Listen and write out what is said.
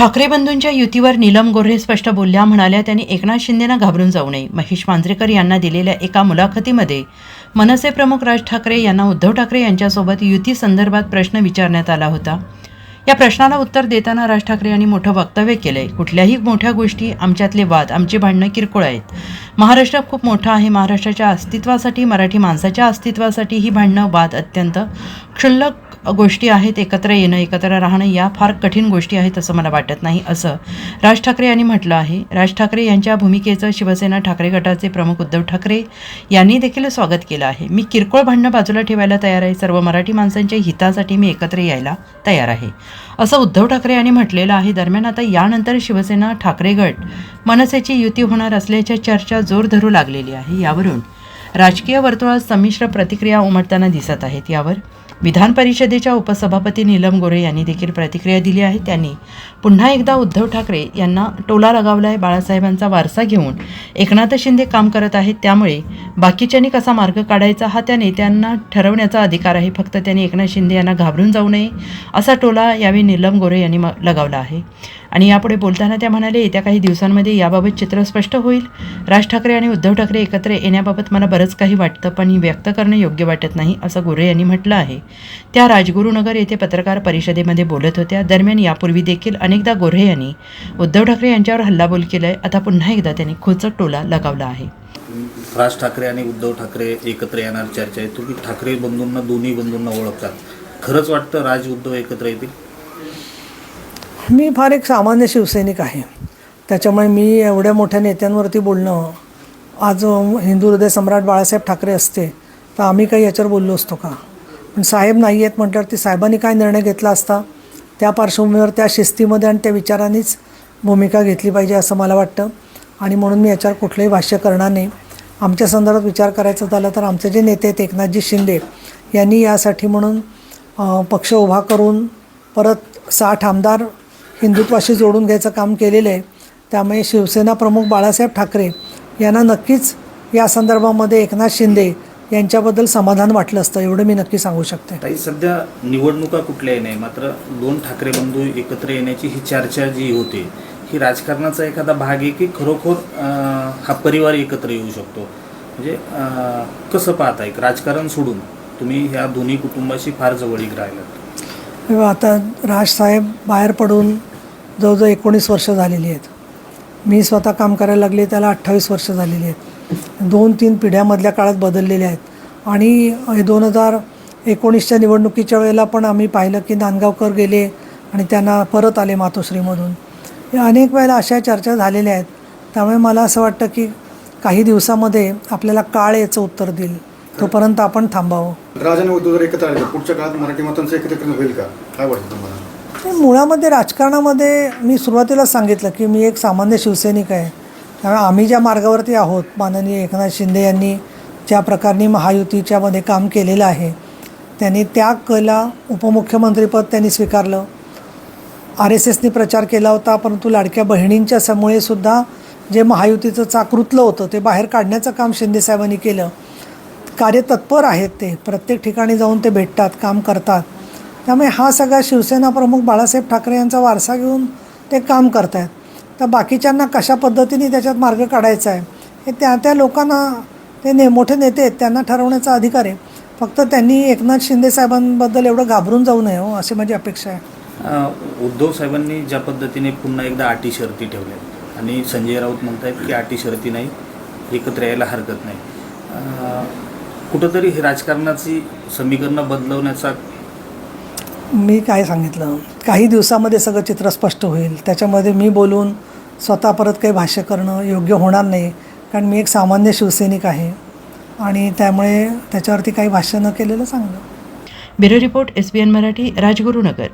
ठाकरे बंधूंच्या युतीवर नीलम गोऱ्हे स्पष्ट बोलल्या म्हणाल्या त्यांनी एकनाथ शिंदेना घाबरून जाऊ नये. महेश मांजरेकर यांना दिलेल्या एका मुलाखतीमध्ये मनसे प्रमुख राज ठाकरे यांना उद्धव ठाकरे यांच्यासोबत युती संदर्भात प्रश्न विचारण्यात आला होता. या प्रश्नाला उत्तर देताना राज ठाकरे यांनी मोठं वक्तव्य केलंय. कुठल्याही मोठ्या गोष्टी आमच्यातले वाद आमची भांडणं किरकोळ आहेत. महाराष्ट्र खूप मोठा आहे. महाराष्ट्राच्या अस्तित्वासाठी मराठी माणसाच्या अस्तित्वासाठी ही भांडणं वाद अत्यंत क्षुल्लक गोष्टी आहेत एकत्र येणं एकत्र राहणं या फार कठीण गोष्टी आहेत असं मला वाटत नाही. असं राज ठाकरे यांनी म्हटलं आहे. राज ठाकरे यांच्या भूमिकेचं शिवसेना ठाकरे गटाचे प्रमुख उद्धव ठाकरे यांनी देखील स्वागत केलं आहे. मी किरकोळ भांडणं बाजूला ठेवायला तयार आहे. सर्व मराठी माणसांच्या हितासाठी मी एकत्र यायला तयार आहे. असं उद्धव ठाकरे यांनी म्हटलेलं आहे. दरम्यान आता यानंतर शिवसेना ठाकरे गट मनसेची युती होणार असल्याच्या चर्चा जोर धरू लागलेली आहे. यावरून राजकीय वर्तुळात संमिश्र प्रतिक्रिया उमटताना दिसत आहेत. यावर विधान परिषदेच्या उपसभापती नीलम गोरे यांनी देखील प्रतिक्रिया दिली आहे. त्यांनी पुन्हा एकदा उद्धव ठाकरे यांना टोला लगावला आहे बाळासाहेबांचा वारसा घेऊन एकनाथ शिंदे काम करत आहेत. त्यामुळे बाकीच्यांनी कसा मार्ग काढायचा हा त्या नेत्यांना ठरवण्याचा अधिकार आहे. फक्त त्यांनी एकनाथ शिंदे यांना घाबरून जाऊ नये असा टोला यावेळी नीलम गोरे यांनी म- लगावला आहे. आणि यापुढे बोलताना त्या म्हणाले येत्या काही दिवसांमध्ये याबाबत चित्र स्पष्ट होईल. राज ठाकरे आणि उद्धव ठाकरे एकत्र येण्याबाबत मला बरंच काही वाटतं पण व्यक्त करणं योग्य वाटत नाही असं गोरे यांनी म्हटलं आहे. त्या राजगुरुनगर येथे पत्रकार परिषदेमध्ये बोलत होत्या. दरम्यान यापूर्वी देखील अनेकदा गोरे यांनी उद्धव ठाकरे यांच्यावर हल्लाबोल केलाय. आता पुन्हा एकदा त्यांनी खोचक टोला लगावला आहे. राज ठाकरे आणि उद्धव ठाकरे एकत्र येणार चर्चा आहे. तुम्ही ठाकरे बंधूंना दोन्ही बंधूंना ओळखतात. खरंच वाटतं राज उद्धव एकत्र येतील? मी फार एक सामान्य शिवसैनिक आहे. त्याच्यामुळे मी एवढ्या मोठ्या नेत्यांवरती बोलणं आज हिंदू हृदय सम्राट बाळासाहेब ठाकरे असते तर आम्ही काही याच्यावर बोललो असतो का? पण साहेब नाही आहेत म्हटल्यावरती साहेबांनी काय निर्णय घेतला असता? त्या पार्श्वभूमीवर त्या शिस्तीमध्ये आणि त्या विचारांनीच भूमिका घेतली पाहिजे असं मला वाटतं. आणि म्हणून मी याच्यावर कुठलंही भाष्य करणार नाही. आमच्या संदर्भात विचार करायचा झाला तर आमचे जे नेते आहेत एकनाथजी शिंदे यांनी यासाठी म्हणून पक्ष उभा करून परत साठ आमदार हिंदुत्वाशी जोडून घ्यायचं काम केलेलं आहे. त्यामुळे शिवसेना प्रमुख बाळासाहेब ठाकरे यांना नक्कीच या संदर्भामध्ये एकनाथ शिंदे यांच्याबद्दल समाधान वाटलं असतं एवढं मी नक्की सांगू शकते. ताई सध्या निवडणुका कुठल्याही नाही मात्र दोन ठाकरे बंधू एकत्र येण्याची ही चर्चा जी होते ही राजकारणाचा एखादा भाग आहे की खरोखर हा परिवार एकत्र येऊ शकतो? म्हणजे कसं पाहता एक राजकारण सोडून तुम्ही ह्या दोन्ही कुटुंबाशी फार जवळीक राहिलात? आता राजसाहेब बाहेर पडून जवळजवळ एकोणीस वर्ष झालेली आहेत. मी स्वतः काम करायला लागले त्याला अठ्ठावीस वर्ष झालेली आहेत. दोन तीन पिढ्यामधल्या काळात बदललेल्या आहेत. आणि दोन हजार एकोणीसच्या निवडणुकीच्या वेळेला पण आम्ही पाहिलं की नांदगावकर गेले आणि त्यांना परत आले मातोश्रीमधून. या अनेक वेळेला अशा चर्चा झालेल्या आहेत. त्यामुळे मला असं वाटतं की काही दिवसामध्ये आपल्याला काळ याचं उत्तर देईल. तोपर्यंत आपण थांबावं. राज आणि उद्धव जर एकत्र आले पुढच्या काळात मराठी मतांचं एकत्रीकरण होईल का? काय वाटतं तुम्हाला? मुळामध्ये राजकारणामध्ये मी सुरुवातीलाच सांगितलं की मी एक सामान्य शिवसैनिक आहे. त्यामुळे आम्ही ज्या मार्गावरती आहोत माननीय एकनाथ शिंदे यांनी ज्या प्रकारे महायुतीच्यामध्ये काम केलेलं आहे त्यांनी त्या कला उपमुख्यमंत्रीपद त्यांनी स्वीकारलं. आर एस एसनी प्रचार केला होता परंतु लाडक्या बहिणींच्या समूळेसुद्धा जे महायुतीचं चाक रुतलं होतं ते बाहेर काढण्याचं काम शिंदेसाहेबांनी केलं. कार्य तत्पर आहेत ते प्रत्येक ठिकाणी जाऊन ते भेटतात काम करतात. त्यामुळे हा सगळा शिवसेना प्रमुख बाळासाहेब ठाकरे यांचा वारसा घेऊन ते काम करत आहेत तर बाकीच्यांना कशा पद्धतीने त्याच्यात मार्ग काढायचा आहे? हे त्या त्या लोकांना ते ने मोठे नेते आहेत त्यांना ठरवण्याचा अधिकार आहे. फक्त त्यांनी एकनाथ शिंदे साहेबांबद्दल एवढं घाबरून जाऊ नये हो अशी माझी अपेक्षा आहे. उद्धव साहेबांनी ज्या पद्धतीने पुन्हा एकदा अटी शर्ती ठेवल्या. आणि संजय राऊत म्हणतायत की अटी शर्ती नाही एकत्र यायला हरकत नाही. कुठंतरी हे राजकारणाची समीकरणं बदलवण्याचा मी काय सांगितलं? काही दिवसामध्ये सगळं चित्र स्पष्ट होईल. त्याच्यामध्ये मी बोलून स्वतः परत काही भाष्य करणं योग्य होणार नाही. कारण मी एक सामान्य शिवसैनिक आहे. आणि त्यामुळे त्याच्यावरती काही भाष्य न केलेलं चांगलं. Bureau report S B N Marathi Rajgurunagar.